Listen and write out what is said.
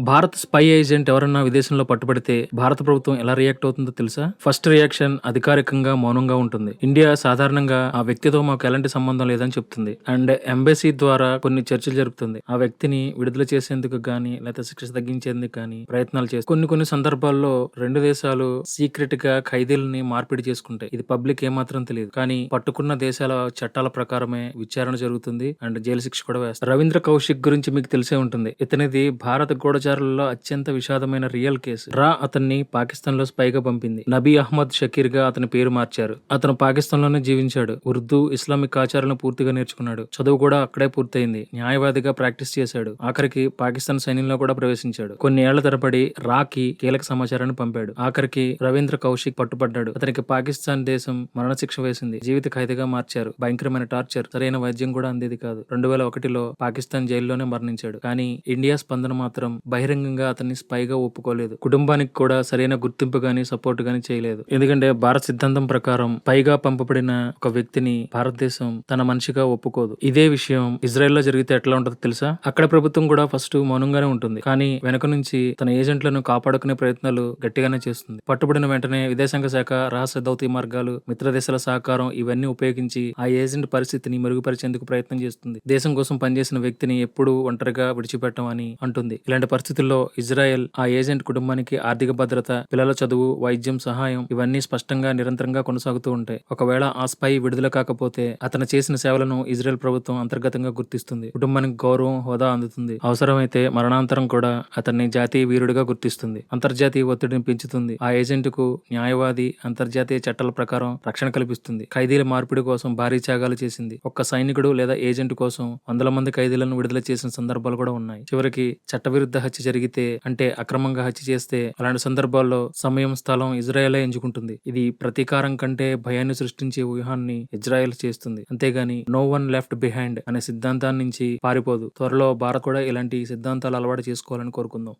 Bharat spy agent ఎవరన్నా విదేశంలో పట్టుబడితే భారత ప్రభుత్వం ఎలా రియాక్ట్ అవుతుందో తెలుసా? ఫస్ట్ రియాక్షన్ అధికారికంగా మౌనంగా ఉంటుంది. ఇండియా సాధారణంగా ఆ వ్యక్తితో మాకు ఎలాంటి సంబంధం లేదని చెప్తుంది. అండ్ ఎంబసీ ద్వారా కొన్ని చర్చలు జరుపుతుంది. ఆ వ్యక్తిని విడుదల చేసేందుకు కానీ లేదా శిక్ష తగ్గించేందుకు కానీ ప్రయత్నాలు చేస్తుంది. కొన్ని కొన్ని సందర్భాల్లో రెండు దేశాలు సీక్రెట్గా ఖైదీలని మార్పిడి చేసుకుంటాయి. ఇది పబ్లిక్ ఏమాత్రం తెలియదు. కానీ పట్టుకున్న దేశాల చట్టాల ప్రకారమే విచారణ జరుగుతుంది. అండ్ జైలు శిక్ష కూడా వేస్తారు. రవీంద్ర కౌశిక్ గురించి మీకు తెలిసే ఉంటుంది. ఇతనిది భారత్ కూడా గూఢచారులలో అత్యంత విషాదమైన రియల్ కేసు. రా అతన్ని పాకిస్తాన్లో స్పైగా పంపింది. నబీ అహ్మద్ షకీర్గా అతని పేరు మార్చారు. అతను పాకిస్తాన్లోనే జీవించాడు. ఉర్దూ ఇస్లామిక్ ఆచారాలను పూర్తిగా నేర్చుకున్నాడు. చదువు కూడా అక్కడే పూర్తయింది. న్యాయవాదిగా ప్రాక్టీస్ చేశాడు. ఆఖరికి పాకిస్తాన్ సైన్యంలో కూడా ప్రవేశించాడు. కొన్ని ఏళ్ళ తరబడి రాకి కీలక సమాచారాన్ని పంపాడు. ఆఖరికి రవీంద్ర కౌశిక్ పట్టుబడ్డాడు. అతనికి పాకిస్తాన్ దేశం మరణశిక్ష వేసింది. జీవిత ఖైదీగా మార్చారు. భయంకరమైన టార్చర్ సరైన వైద్యం కూడా అందేది కాదు. రెండు వేల ఒకటిలో పాకిస్తాన్ జైల్లోనే మరణించాడు. కానీ ఇండియా స్పందన మాత్రం బహిరంగంగా అతన్ని స్పైగా ఒప్పుకోలేదు. కుటుంబానికి కూడా సరైన గుర్తింపు గాని సపోర్ట్ గాని చేయలేదు. ఎందుకంటే భారత సిద్ధాంతం ప్రకారం పైగా పంపబడిన ఒక వ్యక్తిని భారతదేశం తన మనిషిగా ఒప్పుకోదు. ఇదే విషయం ఇజ్రాయెల్లో జరిగితే ఎట్లా ఉంటుందో తెలుసా? అక్కడ ప్రభుత్వం కూడా ఫస్ట్ మౌనంగానే ఉంటుంది. కానీ వెనక నుంచి తన ఏజెంట్లను కాపాడుకునే ప్రయత్నాలు గట్టిగానే చేస్తుంది. పట్టుబడిన వెంటనే విదేశాంగ శాఖ రహస్య దౌతీ మార్గాలు మిత్ర దేశాల సహకారం ఇవన్నీ ఉపయోగించి ఆ ఏజెంట్ పరిస్థితిని మెరుగుపరిచేందుకు ప్రయత్నం చేస్తుంది. దేశం కోసం పనిచేసిన వ్యక్తిని ఎప్పుడూ ఒంటరిగా విడిచిపెట్టమని అంటుంది. ఇలాంటి పరిస్థితుల్లో ఇజ్రాయెల్ ఆ ఏజెంట్ కుటుంబానికి ఆర్థిక భద్రత పిల్లల చదువు వైద్యం సహాయం ఇవన్నీ స్పష్టంగా నిరంతరంగా కొనసాగుతూ ఉంటాయి. ఒకవేళ ఆ స్పై విడుదల కాకపోతే అతను చేసిన సేవలను ఇజ్రాయెల్ ప్రభుత్వం అంతర్గతంగా గుర్తిస్తుంది. కుటుంబానికి గౌరవం హోదా అందుతుంది. అవసరమైతే మరణాంతరం కూడా అతన్ని జాతీయ వీరుడిగా గుర్తిస్తుంది. అంతర్జాతీయ ఒత్తిడిని పెంచుతుంది. ఆ ఏజెంట్కు న్యాయవాది అంతర్జాతీయ చట్టాల ప్రకారం రక్షణ కల్పిస్తుంది. ఖైదీల మార్పిడి కోసం భారీ త్యాగాలు చేసింది. ఒక్క సైనికుడు లేదా ఏజెంట్ కోసం వందల మంది ఖైదీలను విడుదల చేసిన సందర్భాలు కూడా ఉన్నాయి. చివరికి చట్టవిరుద్ధ హత్య జరిగితే అంటే అక్రమంగా హత్య చేస్తే అలాంటి సందర్భాల్లో సమయం స్థలం ఇజ్రాయెలే ఎంచుకుంటుంది. ఇది ప్రతీకారం కంటే భయాన్ని సృష్టించే వ్యూహాన్ని ఇజ్రాయెల్ చేస్తుంది. అంతేగాని నో వన్ లెఫ్ట్ బిహైండ్ అనే సిద్ధాంతాన్ని నుంచి పారిపోదు. త్వరలో భారత్ కూడా ఇలాంటి సిద్ధాంతాలు అలవాటు చేసుకోవాలని కోరుకుందాం.